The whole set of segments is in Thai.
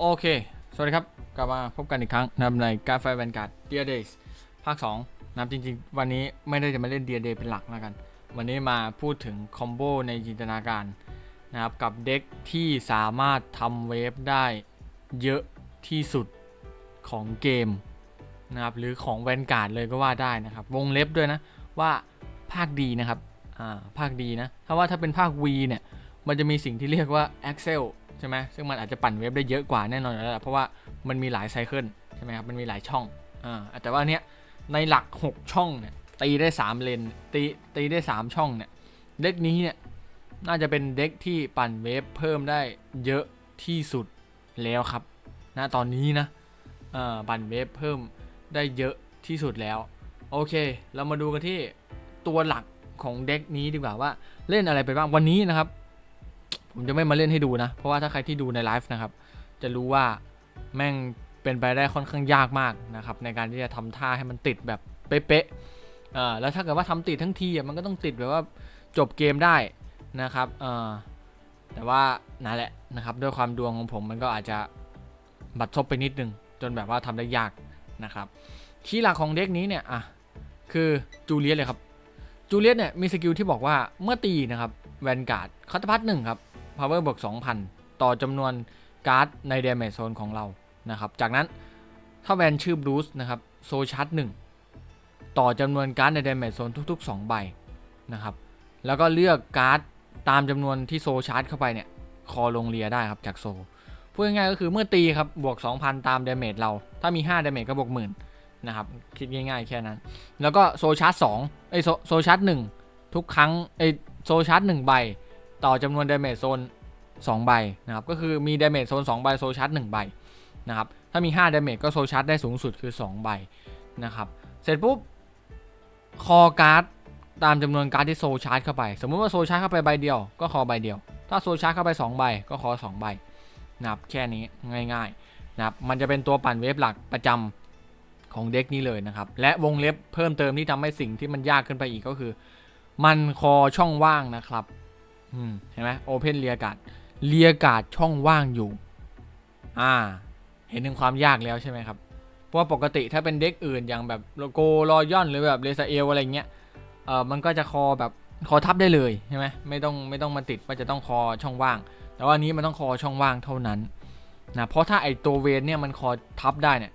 โอเค สวัสดีครับ กลับมาพบกันอีกครั้งนะครับในการไฟแวนการ์ดเดียเดย์ภาค 2 นะครับจริงๆ วันนี้ไม่ได้จะมาเล่นเดียเดย์เป็นหลักแล้วกัน วันนี้มาพูดถึงคอมโบในจินตนาการนะครับ กับเด็กที่สามารถทำเวฟได้เยอะที่สุดของเกมนะครับ หรือของแวนการ์ดเลยก็ว่าได้นะครับ วงเล็บด้วยนะ ว่าภาคดีนะครับ อ่า ภาคดีนะ ถ้าว่าถ้าเป็นภาค V เนี่ย มันจะมีสิ่งที่เรียกว่า Excel ใช่ไหมซึ่งมันอาจจะปั่นเว็บได้เยอะกว่าแน่นอนแล้วเพราะว่ามันมีหลายไซเคิลใช่ไหมครับมันมีหลายช่องอ่าแต่ว่าเนี้ยในหลัก 6 ช่องเนี่ยตีได้ 3 เลนตีตีได้ 3 ช่องเนี่ยเด็กนี้เนี่ยน่าจะเป็นเด็กที่ปั่นเวฟเพิ่มได้เยอะที่สุดแล้วครับณตอนนี้นะปั่นเวฟเพิ่มได้เยอะที่สุดแล้ว โอเค เรามาดูกันที่ตัวหลักของเด็กนี้ดีกว่าว่าเล่นอะไรไปบ้างวันนี้นะครับ ผมจะไม่มาเล่นให้ดูนะ เพราะว่าถ้าใครที่ดูในไลฟ์นะครับ จะรู้ว่าแม่งเป็นไปได้ค่อนข้างยากมากนะครับในการที่จะทำท่าให้มันติดแบบเป๊ะๆอ่าแล้วถ้าเกิดว่าทำติดทั้งทีอะมันก็ต้องติดแบบว่าจบเกมได้นะครับอแต่ว่านั่นแหละนะครับ ด้วยความดวงของผมมันก็อาจจะบัดซบไปนิดนึง จนแบบว่าทำได้ยากนะครับคีย์หลักของเด็กนี้เนี่ยอะคือจูเลียสเลยครับจูเลียสเนี่ยมีสกิลที่บอกว่าเมื่อตีนะครับแวนการ์ดคัตพัทหนึ่งครับ power บวก2,000 ต่อจำนวนการ์ดใน damage zone ของเรานะครับ จากนั้นถ้าแวนชื่อบรูซนะครับโซชาร์จ1ต่อจำนวนการ์ดใน damage zone ทุก ๆ 2 ใบนะครับ แล้วก็เลือกการ์ดตามจำนวนที่โซชาร์จเข้าไปเนี่ยคอลงเรียได้ครับจากโซพูดง่ายๆก็คือเมื่อตีครับบวก 2,000 ตาม damage เรา ถ้ามี5 damage ก็บวกหมื่นนะครับคิดง่ายๆแค่นั้น แล้วก็โซชาร์จ2ไอโซโซชาร์จ1ทุกครั้งไอโซชาร์จ1ใบ ต่อจำนวน damage zone 2ใบนะครับก็คือมี damage zone 2ใบโซชาร์จ1ใบนะครับถ้ามี5 damage ก็โซชาร์จได้สูงสุดคือ 2 ใบนะครับเสร็จปุ๊บคอการ์ดตามจำนวนการ์ดที่โซชาร์จเข้าไป สมมุติว่าโซชาร์จเข้าไปใบเดียว ก็คอใบเดียว ถ้าโซชาร์จเข้าไป 2 ใบก็คอ 2 ใบนะครับแค่นี้ง่ายๆนะครับมันจะเป็นตัวปั่นเวฟหลักประจำของเด็กนี้เลยนะครับ และวงเล็บเพิ่มเติมที่ทำให้สิ่งที่มันยากขึ้นไปอีกก็คือ มันคอช่องว่างนะครับ เห็นไหมโอเพนเรียกาดเรียกาดช่องว่างอยู่ อ่า เห็นถึงความยากแล้วใช่ไหมครับ เพราะว่าปกติถ้าเป็นเด็กอื่นอย่างแบบโลโกรอยอนหรือแบบเรซาเอลอะไรเงี้ย เออมันก็จะคอแบบคอทับได้เลยใช่ไหมไม่ต้องไม่ต้องมาติดว่าจะต้องคอช่องว่าง แต่ว่านนี้มันต้องคอช่องว่างเท่านั้นนะเพราะถ้าไอตัวเวนเนี่ยมันคอทับได้เนี่ย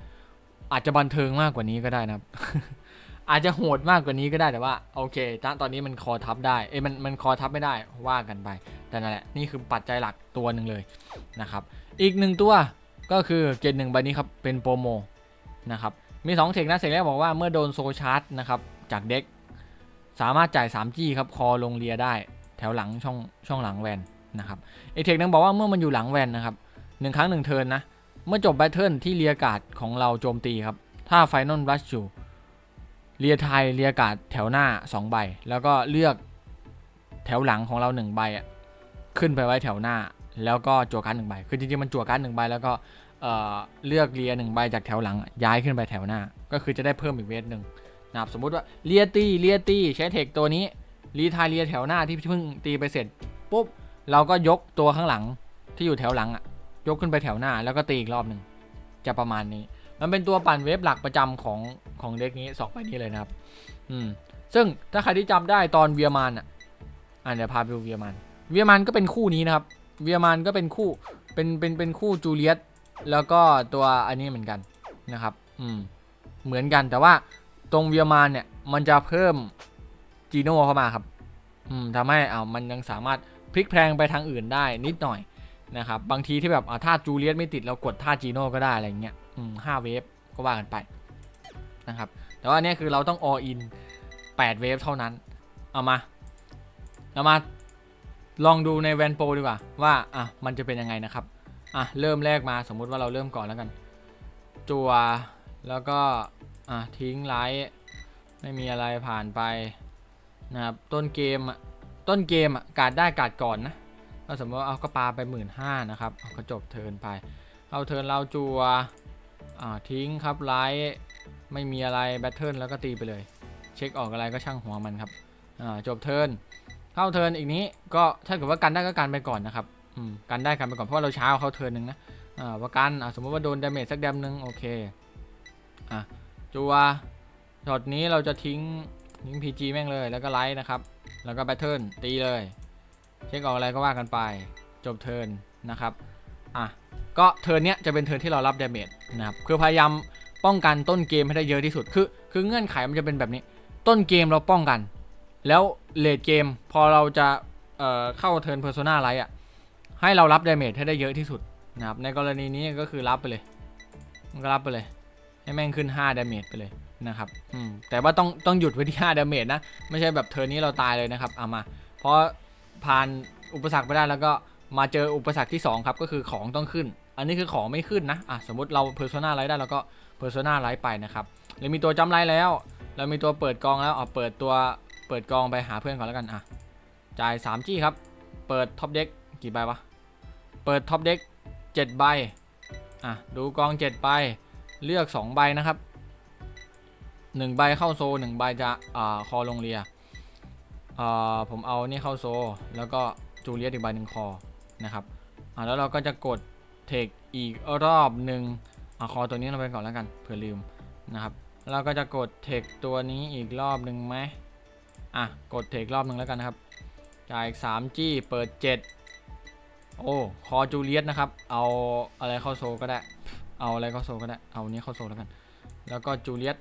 อาจจะบันเทิงมากกว่านี้ก็ได้นะครับ อาจจะโหดมากกว่านี้ก็ได้แต่ว่าโอเคณตอนนี้มันคอทับได้เอ้ยมันมันคอทับไม่ได้ว่ากันไป แต่นั่นแหละนี่คือปัจจัยหลักตัวหนึ่งเลยนะครับอีกหนึ่งตัวก็คือเกตหนึ่งใบนี้ครับเป็นโปรโมนะครับมี2เทคนะเทคแรกบอกว่าเมื่อโดนโซชาร์จนะครับจากเด็กสามารถจ่าย 3G ครับคอลงเรียได้แถวหลังช่องช่องหลังแวนนะครับไอเทคนึงบอกว่าเมื่อมันอยู่หลังแวนนะครับหนึ่งครั้งหนึ่งเทิร์นนะเมื่อจบแบทเทิลที่เรียกาดของเราโจมตีครับถ้าไฟนอลรัชอยู่ เรียไทยเรียกาดแถวหน้า 2 ใบ แล้วก็เลือกแถวหลังของเรา 1 ใบอะขึ้นไปไว้แถวหน้า แล้วก็จั่วการ์ดหนึ่งใบ คือจริงๆมันจั่วการ์ดหนึ่งใบแล้วก็เออเลือกเรียหนึ่งใบจากแถวหลังย้ายขึ้นไปแถวหน้า ก็คือจะได้เพิ่มอีกเวทหนึ่งนะครับสมมุติว่าเรียตีเรียตีใช้เทคตัวนี้รีไทยเรียแถวหน้าที่เพิ่งตีไปเสร็จปุ๊บเราก็ยกตัวข้างหลังที่อยู่แถวหลังอะยกขึ้นไปแถวหน้าแล้วก็ตีอีกรอบหนึ่งจะประมาณนี้ มันเป็นตัวปั่นเวฟหลักประจำของของเด็กนี้สองใบนี้เลยนะครับ อืม ซึ่งถ้าใครที่จำได้ตอนเวียมานอะอ่าเดี๋ยวพาไปดูเวียมานเวียมานก็เป็นคู่นี้นะครับ เวียมานก็เป็นคู่ เป็น เป็น เป็นคู่จูเลียต แล้วก็ตัวอันนี้เหมือนกันนะครับ อืม เหมือนกัน แต่ว่าตรงเวียมานเนี่ย มันจะเพิ่มจีโน่เข้ามาครับ อืมทำให้อ่ามันยังสามารถพลิกแพลงไปทางอื่นได้นิดหน่อยนะครับ บางทีที่แบบอ่าถ้าจูเลียตไม่ติดเรากดท่าจีโน่ก็ได้อะไรเงี้ย ห้าเวฟก็ว่ากันไปนะครับ แต่ว่าเนี้ยคือเราต้อง all in 8 เวฟเท่านั้น เอามาเอามาลองดูในแวนโปรดีกว่า ว่าอะมันจะเป็นยังไงนะครับ อะ เริ่มแรกมาสมมุติว่าเราเริ่มก่อนแล้วกัน จัวแล้วก็ อะ ทิ้งไลท์ไม่มีอะไรผ่านไปนะครับต้นเกมต้นเกมอะการดได้การดก่อนนะถ้าสมมติว่าเอาก็ปาไปหมื่นห้านะครับ เอาก็จบเทินไป เอาเทินเราจัว อ่าทิ้งครับไลท์ไม่มีอะไรแบทเทิลแล้วก็ตีไปเลย เช็คออกอะไรก็ช่างหัวมันครับอ่าจบเทิร์นเข้าเทิร์นอีกนี้ก็ถ้าเกิดว่ากันได้ก็กันไปก่อนนะครับอืมกันได้กันไปก่อนเพราะว่าเราช้าเข้าเทิร์นหนึ่งนะอ่าประกันอะสมมติว่าโดนดาเมจสักแดมหนึ่งโอเคอะจัวช็อตนี้เราจะทิ้งทิ้ง PG แม่งเลยแล้วก็ไลท์นะครับ แล้วก็แบทเทิลตีเลย เช็คออกอะไรก็ว่ากันไป จบเทิร์นนะครับ อะ ก็เทิร์นเนี้ยจะเป็นเทิร์นที่เรารับดาเมจนะครับคือพยายามป้องกันต้นเกมให้ได้เยอะที่สุด คือคือเงื่อนไขมันจะเป็นแบบนี้ ต้นเกมเราป้องกัน แล้วเลดเกมพอเราจะเเข้าเทิร์นเพอร์โซนาไลท์อะให้เรารับดาเมจให้ได้เยอะที่สุดนะครับในกรณีนี้ก็คือรับไปเลยมันก็รับไปเลย ให้แม่งขึ้น5ดาเมจไปเลยนะครับอืมแต่ว่าต้องต้องหยุดไว้ที่5ดาเมจนะ ไม่ใช่แบบเทิร์นนี้เราตายเลยนะครับเอามา เพราะผ่านอุปสรรคไปได้แล้วก็ มาเจออุปสรรคที่ 2 ครับ ก็คือของต้องขึ้น อันนี้คือของไม่ขึ้นนะอะสมมติเราเพอร์โซนาไลท์ได้เราก็เพอร์โซนาไลท์ไปนะครับเรามีตัวจำไลท์แล้ว เรามีตัวเปิดกองแล้วอะเปิดตัวเปิดกองไปหาเพื่อนก่อนแล้วกันอะจ่าย 3G ครับ เปิดท็อปเด็กกี่ใบวะ เปิดท็อปเด็ก7ใบอะดูกอง7ใบเลือก 2 ใบนะครับ 1 ใบเข้าโซ1ใบจะอ่าคอลงเรียอ่าผมเอานี่เข้าโซ แล้วก็จูเลียสอีกใบหนึ่งคอ นะครับแล้วเราก็จะกดเทคอีกรอบหนึ่งอ่าคอตัวนี้เราไปก่อนแล้วกันเผื่อลืมนะครับเราก็จะกดเทคตัวนี้อีกรอบหนึ่งไหมอะกดเทครอบหนึ่งแล้วกันนะครับจ่ายอีก 3G เปิด 7 โอ้คอจูเลียสนะครับ เอาอะไรเข้าโซก็ได้ เอาอะไรเข้าโซก็ได้ เอานี้เข้าโซแล้วกัน แล้วก็จูเลียส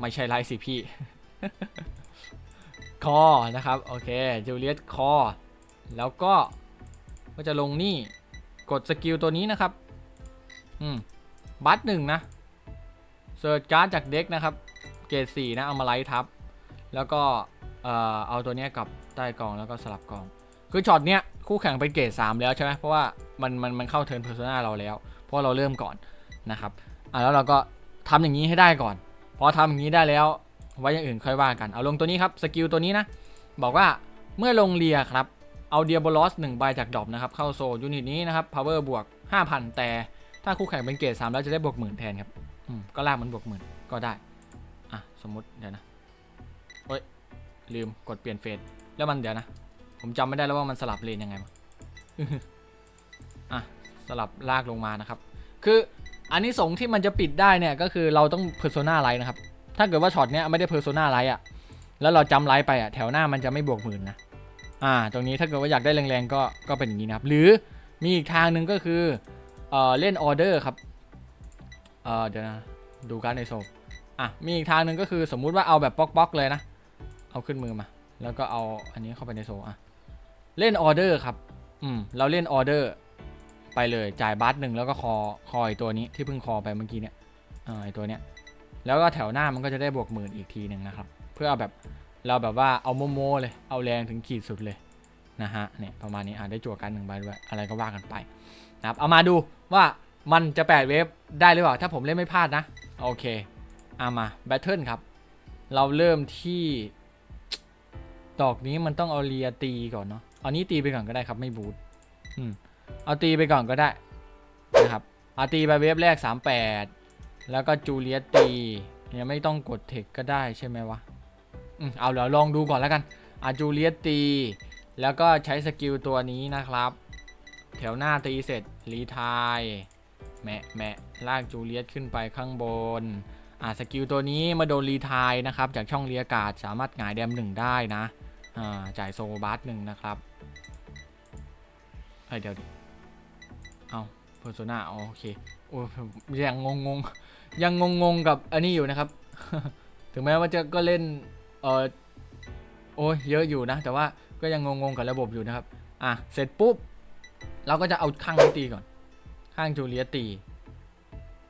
ไม่ใช่ไรสิพี่ คอนะครับ โอเคจูเลียสคอ แล้วก็ก็จะลงนี่กดสกิลตัวนี้นะครับ อืม บัตหนึ่งนะเซิร์ชการ์ดจากเด็กนะครับ เกรดสี่นะ เอามาไลท์ทับ แล้วก็ เอ่อ เอาตัวนี้กลับใต้กองแล้วก็สลับกอง คือช็อตเนี้ยคู่แข่งเป็นเกรด3แล้วใช่ไหมเพราะว่ามันมันมันเข้าเทิร์นเพอร์ซนาเราแล้ว เพราะเราเริ่มก่อนนะครับ อะแล้วเราก็ทำอย่างนี้ให้ได้ก่อน พอทำอย่างนี้ได้แล้วไว้อย่างอื่นค่อยว่ากัน เอาลงตัวนี้ครับ สกิลตัวนี้นะ บอกว่าเมื่อลงเรียครับ เอาเดียบอลอสหนึ่งใบจากดรอปนะครับ เข้าโซยูนิตนี้นะครับพาวเวอร์บวก 5,000 แต่ถ้าคู่แข่งเป็นเกรด3แล้วจะได้บวกหมื่นแทนครับอืมก็ลากมันบวกหมื่นก็ได้ อะ สมมติเดี๋ยวนะโอ้ย ลืมกดเปลี่ยนเฟสแล้วมันเดี๋ยวนะ ผมจำไม่ได้แล้วว่ามันสลับเลนยังไงอะ สลับลากลงมานะครับ คืออันนี้สงที่มันจะปิดได้เนี่ยก็คือเราต้องเพอร์โซนาไลท์นะครับ ถ้าเกิดว่าช็อตเนี้ยไม่ได้เพอร์โซนาไลท์อะแล้วเราจำไลท์ไปอะแถวหน้ามันจะไม่บวกหมื่นนะ อ่า ตรงนี้ถ้าเกิดว่าอยากได้แรงๆก็ ก็เป็นอย่างนี้นะครับ หรือมีอีกทางหนึ่งก็คือ เอ่อ เล่นออเดอร์ครับ เอ่อ เดี๋ยวนะ ดูการในโซฟอะ มีอีกทางหนึ่งก็คือสมมุติว่าเอาแบบป๊อกๆเลยนะ เอาขึ้นมือมา แล้วก็เอาอันนี้เข้าไปในโซอะ เล่นออเดอร์ครับ อืม เราเล่นออเดอร์ไปเลยจ่ายบัตหนึ่งแล้วก็คอคอไอตัวนี้ที่เพิ่งคอไปเมื่อกี้เนี่ยอ่าไอตัวเนี้ยแล้วก็แถวหน้ามันก็จะได้บวกหมื่นอีกทีหนึ่งนะครับ เพื่อแบบ เราแบบว่าเอาโมโมเลย เอาแรงถึงขีดสุดเลยนะฮะ เนี่ยประมาณนี้อ่าได้จั่วกันหนึ่งใบด้วยอะไรก็ว่ากันไปนะครับ เอามาดูว่ามันจะแปดเวฟได้หรือเปล่า ถ้าผมเล่นไม่พลาดนะ โอเคเอามาแบทเทิลครับ เราเริ่มที่ ดอกนี้มันต้องเอาเลียตีก่อนเนาะเอานี้ตีไปก่อนก็ได้ครับไม่บูทอืมเอาตีไปก่อนก็ได้นะครับเอาตีไปเวฟแรก 38 แล้วก็จูเลียตียังไม่ต้องกดเทคก็ได้ใช่ไหมวะ อืมเอาเดี๋ยวลองดูก่อนแล้วกันอาจูเลียตี แล้วก็ใช้สกิลตัวนี้นะครับ แถวหน้าตีเสร็จรีทายแมะแมะลากจูเลียสขึ้นไปข้างบนอ่าสกิลตัวนี้มาโดนรีทายนะครับ จากช่องเรียกาศสามารถหงายแดมหนึ่งได้นะอ่าจ่ายโซบาร์หนึ่งนะครับเอ้ยเดี๋ยวดิเอาเพอร์โซนาโอเคโอ้ยยังงงงยังงงงกับอันนี้อยู่นะครับ ถึงแม้ว่าจะก็เล่น เออโอ้ยเยอะอยู่นะ แต่ว่าก็ยังงงๆกับระบบอยู่นะครับ อะ เสร็จปุ๊บ เราก็จะเอาข้างนี้ตีก่อน ข้างจูเลียตี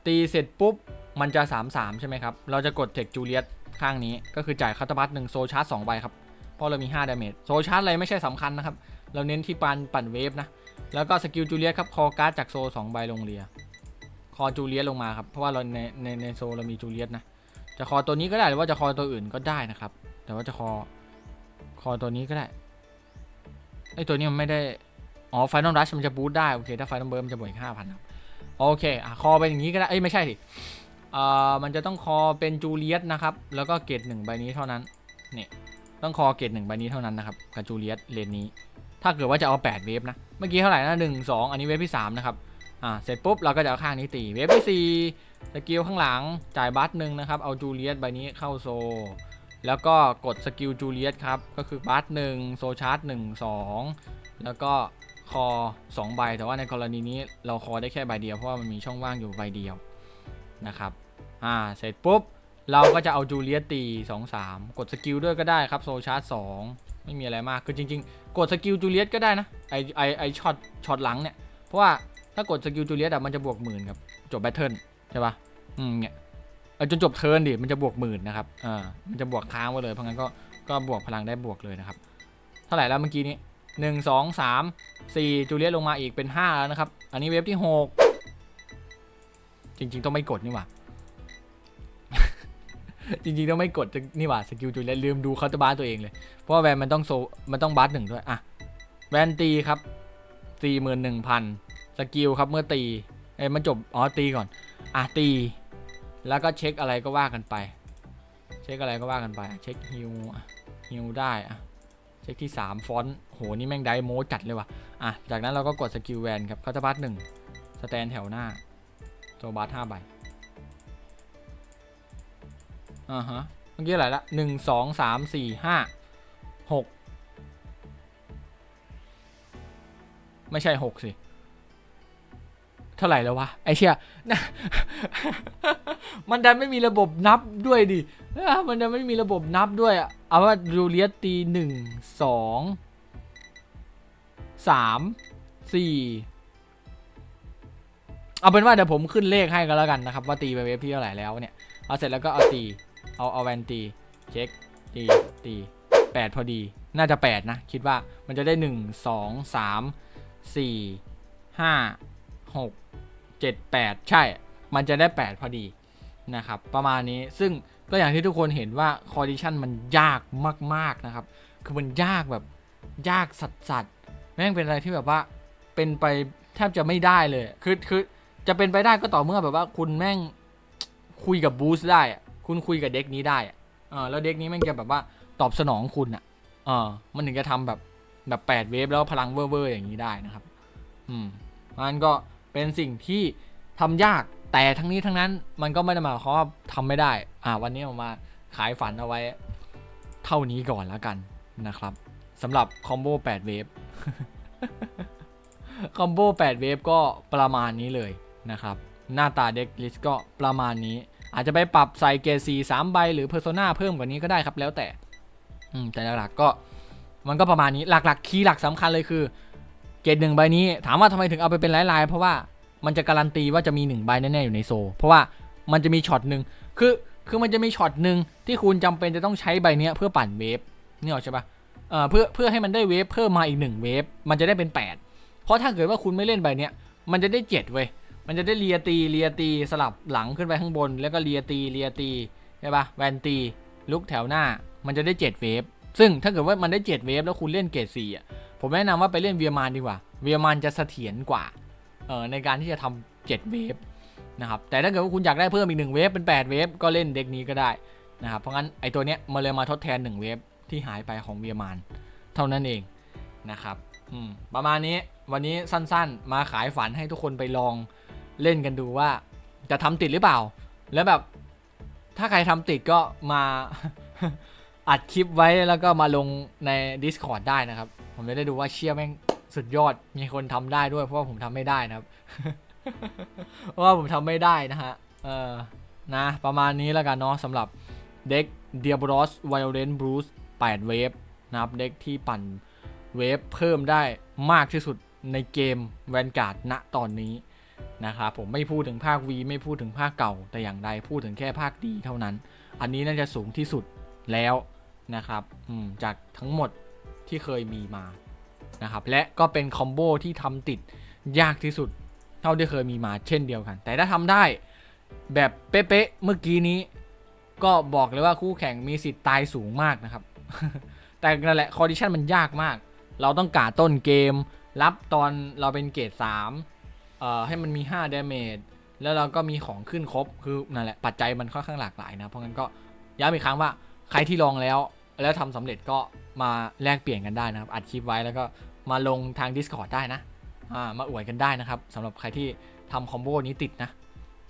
ตีเสร็จปุ๊บ มันจะ 3 3 ใช่ไหมครับ เราจะกดเทคจูเลียสข้างนี้ ก็คือจ่ายคาตาบัตหนึ่งโซชาร์จสองใบครับ เพราะเรามี5ดาเมจ โซชาร์จอะไรไม่ใช่สำคัญนะครับ เราเน้นที่ปันปั่นเวฟนะ แล้วก็สกิลจูเลียสครับ คอการ์ดจากโซ2ใบลงเรีย คอจูเลียสลงมาครับ เพราะว่าเราในในในโซเรามีจูเลียสนะ จะคอตัวนี้ก็ได้หรือว่าจะคอตัวอื่นก็ได้นะครับ แต่ว่าจะคอ คอตัวนี้ก็ได้ ไอตัวนี้มันไม่ได้ อ๋อไฟนอลรัชมันจะบูทได้ โอเค ถ้าไฟนอลเบิร์มจะบวกอีกห้าพันครับ โอเค อะ คอเป็นอย่างนี้ก็ได้ เอ้ย ไม่ใช่สิเอ่อมันจะต้องคอเป็นจูเลียสนะครับ แล้วก็เกรดหนึ่งใบนี้เท่านั้น นี่ ต้องคอเกรดหนึ่งใบนี้เท่านั้นนะครับ กับจูเลียสเลนนี้ ถ้าเกิดว่าจะเอา8เวฟนะ เมื่อกี้เท่าไหร่นะหนึ่งสองอันนี้เวฟที่3นะครับอ่าเสร็จปุ๊บเราก็จะเอาข้างนี้ตีเวฟที่4สกิลข้างหลังจ่ายบัตหนึ่งนะครับ เอาจูเลียสใบนี้เข้าโซ แล้วก็กดสกิลจูเลียสครับ ก็คือบัตหนึ่งโซชาร์จหนึ่งสองแล้วก็คอ2ใบ แต่ว่าในกรณีนี้เราคอได้แค่ใบเดียว เพราะว่ามันมีช่องว่างอยู่ใบเดียวนะครับ อ่า เสร็จปุ๊บ เราก็จะเอาจูเลียสตี 2 3 กดสกิลด้วยก็ได้ครับ โซชาร์จ2ไม่มีอะไรมาก คือจริง ๆ กดสกิลจูเลียสก็ได้นะ ไอไอไอช็อต ช็อตหลังเนี่ย เพราะว่าถ้ากดสกิลจูเลียสอะมันจะบวกหมื่นครับ จบแบทเทิลใช่ปะอืมเนี่ย จนจบเทิร์นดิมันจะบวกหมื่นนะครับอ่ามันจะบวกค้างไว้เลยเพราะงั้นก็ก็บวกพลังได้บวกเลยนะครับ เท่าไหร่แล้วเมื่อกี้นี้หนึ่งสองสามสี่จูเลียสลงมาอีกเป็นห้าแล้วนะครับ อันนี้เวฟที่หกจริง ๆ ต้องไม่กดนี่หว่าจริงๆต้องไม่กดจะนี่หว่าสกิลจูเลียสลืมดูเคาน์เตอร์บาร์ตัวเองเลย เพราะว่าแวนมันต้องโซมันต้องบาร์หนึ่งด้วยอะแวนตีครับตีหมื่นหนึ่งพันสกิลครับเมื่อตีเอ้ยมันจบอ๋อตีก่อนอะตี แล้วก็เช็คอะไรก็ว่ากันไป เช็คอะไรก็ว่ากันไป เช็คฮิวฮิวได้อะเช็คที่ 3 ฟอนต์โห นี่แม่งไดโมจัดเลยว่ะ อะ จากนั้นเราก็กดสกิลแวนครับเคาน์เตอร์บาร์หนึ่งสแตนแถวหน้าโซบาร์ห้าใบ อ่าฮะ เมื่อกี้อะไรละหนึ่งสองสามสี่ห้าหกไม่ใช่หกสิ เท่าไหร่แล้ววะไอเชี่ยนะมันดันไม่มีระบบนับด้วยดิมันดันไม่มีระบบนับด้วยอะเอาว่าจูเลียสตีหนึ่งสองสามสี่เอาเป็นว่าเดี๋ยวผมขึ้นเลขให้กันแล้วกันนะครับ ว่าตีไปเวฟที่เท่าไหร่แล้วเนี่ยเอาเสร็จแล้วก็เอาตีเอาเอาแวนตีเช็คตีตีแปดพอดีน่าจะแปดนะ คิดว่ามันจะได้หนึ่งสองสามสี่ห้า หกเจ็ดแปดใช่ มันจะได้แปดพอดีนะครับ ประมาณนี้ซึ่งก็อย่างที่ทุกคนเห็นว่าคอร์ดิชันมันยากมากๆนะครับ คือมันยากแบบยากสัสๆแม่งเป็นอะไรที่แบบว่าเป็นไปแทบจะไม่ได้เลย คือคือจะเป็นไปได้ก็ต่อเมื่อแบบว่าคุณแม่งคุยกับบูสได้ คุณคุยกับเด็กนี้ได้อะเออแล้วเด็กนี้แม่งจะแบบว่าตอบสนองคุณอะเออมันถึงจะทำแบบแบบแปดเวฟแล้วพลังเวอร์ๆอย่างนี้ได้นะครับ อืมมันก็ เป็นสิ่งที่ทำยากแต่ทั้งนี้ทั้งนั้นมันก็ไม่ได้หมายความว่าทำไม่ได้ อ่า วันนี้ผมมาขายฝันเอาไว้ เท่านี้ก่อนแล้วกันนะครับสำหรับคอมโบ8เวฟคอมโบ8เวฟก็ประมาณนี้เลยนะครับ หน้าตาเด็กลิสก็ประมาณนี้ อาจจะไปปรับใส่เกรดสีสามใบหรือเพอร์โซนาเพิ่มกว่านี้ก็ได้ครับแล้วแต่อืมแต่หลักๆก็มันก็ประมาณนี้หลักๆ คีย์หลักสำคัญเลยคือ เกรดหนึ่งใบนี้ถามว่าทำไมถึงเอาไปเป็นลายๆเพราะว่ามันจะการันตีว่าจะมีหนึ่งใบแน่ๆอยู่ในโซ เพราะว่ามันจะมีช็อตหนึ่งคือคือมันจะมีช็อตหนึ่งที่คุณจำเป็นจะต้องใช้ใบเนี้ยเพื่อปั่นเวฟนี่ออกใช่ปะเอ่อเพื่อเพื่อให้มันได้เวฟเพิ่มมาอีกหนึ่งเวฟมันจะได้เป็น 8 เพราะถ้าเกิดว่าคุณไม่เล่นใบเนี้ยมันจะได้เจ็ดเว้ยมันจะได้เลียตีเลียตีสลับหลังขึ้นไปข้างบน แล้วก็เลียตีเลียตีใช่ปะแวนตีลุกแถวหน้า มันจะได้เจ็ดเวฟซึ่งถ้าเกิดว่ามันได้เจ็ดเวฟแล้วคุณเล่นเกรดสี่อะ ผมแนะนำว่าไปเล่นเวียมานดีกว่า เวียมานจะเสถียรกว่าเออในการที่จะทำเจ็ดเวฟนะครับแต่ถ้าเกิดว่าคุณอยากได้เพิ่มอีกหนึ่งเวฟเป็นแปดเวฟก็เล่นเด็กนี้ก็ได้นะครับเพราะงั้นไอตัวเนี้ยมาเลยมาทดแทนหนึ่งเวฟที่หายไปของเวียมานเท่านั้นเองนะครับประมาณนี้วันนี้สั้นๆ มาขายฝันให้ทุกคนไปลองเล่นกันดูว่าจะทำติดหรือเปล่า แล้วแบบถ้าใครทำติดก็มาอัดคลิปไว้แล้วก็มาลงใน Discord ได้นะครับ ผมจะได้ดูว่าเชี่ยแม่งสุดยอดมีคนทำได้ด้วย เพราะว่าผมทำไม่ได้นะครับ เพราะว่าผมทำไม่ได้นะฮะ เออนะ ประมาณนี้แล้วกันเนาะสำหรับเด็ก Diabolos Violent Bruce 8เวฟนะครับเด็กที่ปั่นเวฟเพิ่มได้มากที่สุดในเกม Vanguard ณตอนนี้นะครับผมไม่พูดถึงภาค V ไม่พูดถึงภาคเก่าแต่อย่างใดพูดถึงแค่ภาคดีเท่านั้น อันนี้น่าจะสูงที่สุดแล้วนะครับจากทั้งหมด ที่เคยมีมานะครับและก็เป็นคอมโบที่ทำติดยากที่สุด เท่าที่เคยมีมาเช่นเดียวกัน แต่ถ้าทำได้แบบเป๊ะๆเมื่อกี้นี้ ก็บอกเลยว่าคู่แข่งมีสิทธิ์ตายสูงมากนะครับ แต่นั่นแหละคอดิชันมันยากมาก เราต้องกาต้นเกม รับตอนเราเป็นเกรด3เอ่อให้มันมี5 damage แล้วเราก็มีของขึ้นครบคือนั่นแหละปัจจัยมันค่อนข้างหลากหลายนะ เพราะงั้นก็ย้ำอีกครั้งว่าใครที่ลองแล้ว แล้วทำสำเร็จก็มาแลกเปลี่ยนกันได้นะครับ อัดคลิปไว้แล้วก็มาลงทาง Discord ได้นะอ่ามาอวดกันได้นะครับสำหรับใครที่ทำคอมโบนี้ติดนะ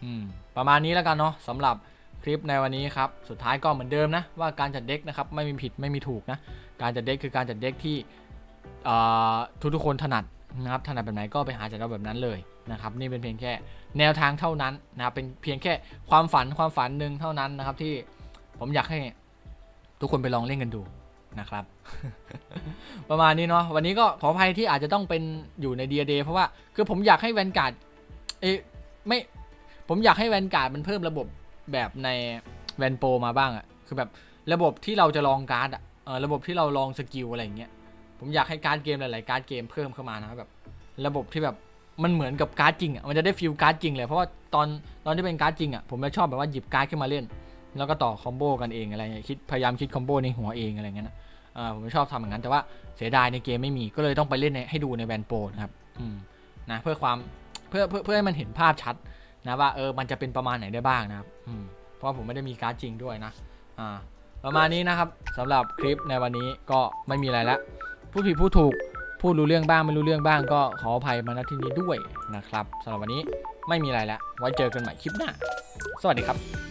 อืมประมาณนี้แล้วกันเนาะสำหรับคลิปในวันนี้ครับ สุดท้ายก็เหมือนเดิมนะ ว่าการจัดเด็กนะครับไม่มีผิดไม่มีถูกนะ การจัดเด็กคือการจัดเด็กที่ทุกทุกคนถนัดนะครับถนัดแบบไหนก็ไปหาจัดเอาแบบนั้นเลยนะครับ นี่เป็นเพียงแค่แนวทางเท่านั้นนะครับเป็นเพียงแค่ความฝันความฝันหนึ่งเท่านั้นนะครับที่ผมอยากให้ ทุกคนไปลองเล่นกันดูนะครับ ประมาณนี้เนาะวันนี้ก็ขออภัยที่อาจจะต้องเป็นอยู่ในเดียเดเพราะว่าคือผมอยากให้แวนการ์ดเอะไม่ผมอยากให้แวนการ์ดมันเพิ่มระบบแบบในแวนโปรมาบ้างอะคือแบบระบบที่เราจะลองการ์ดอะระบบที่เราลองสกิลอะไรอย่างเงี้ยผมอยากให้การ์ดเกมหลายๆการ์ดเกมเพิ่มเข้ามานะแบบระบบที่แบบมันเหมือนกับการ์ดจริงอะมันจะได้ฟิลการ์ดจริงเลยเพราะว่าตอนตอนที่เป็นการ์ดจริงอะผมจะชอบแบบว่าหยิบการ์ดขึ้นมาเล่น แล้วก็ต่อคอมโบกันเองอะไรคิดพยายามคิดคอมโบในหัวเองอะไรเงี้ยนะผมชอบทำอย่างนั้น แต่ว่าเสียดายในเกมไม่มีก็เลยต้องไปเล่นให้ดูในแวนโปนะครับอืมนะเพื่อความเพื่อเพื่อเพื่อให้มันเห็นภาพชัดนะว่าเออมันจะเป็นประมาณไหนได้บ้างนะครับอืมเพราะผมไม่ได้มีการ์ดจริงด้วยนะอ่าประมาณนี้นะครับสำหรับคลิปในวันนี้ก็ไม่มีอะไรละพูดผิดพูดถูกพูดรู้เรื่องบ้างไม่รู้เรื่องบ้าง ก็ขออภัยมาณที่นี้ด้วยนะครับสำหรับวันนี้ไม่มีอะไรแล้วไว้เจอกันใหม่คลิปหน้า สวัสดีครับ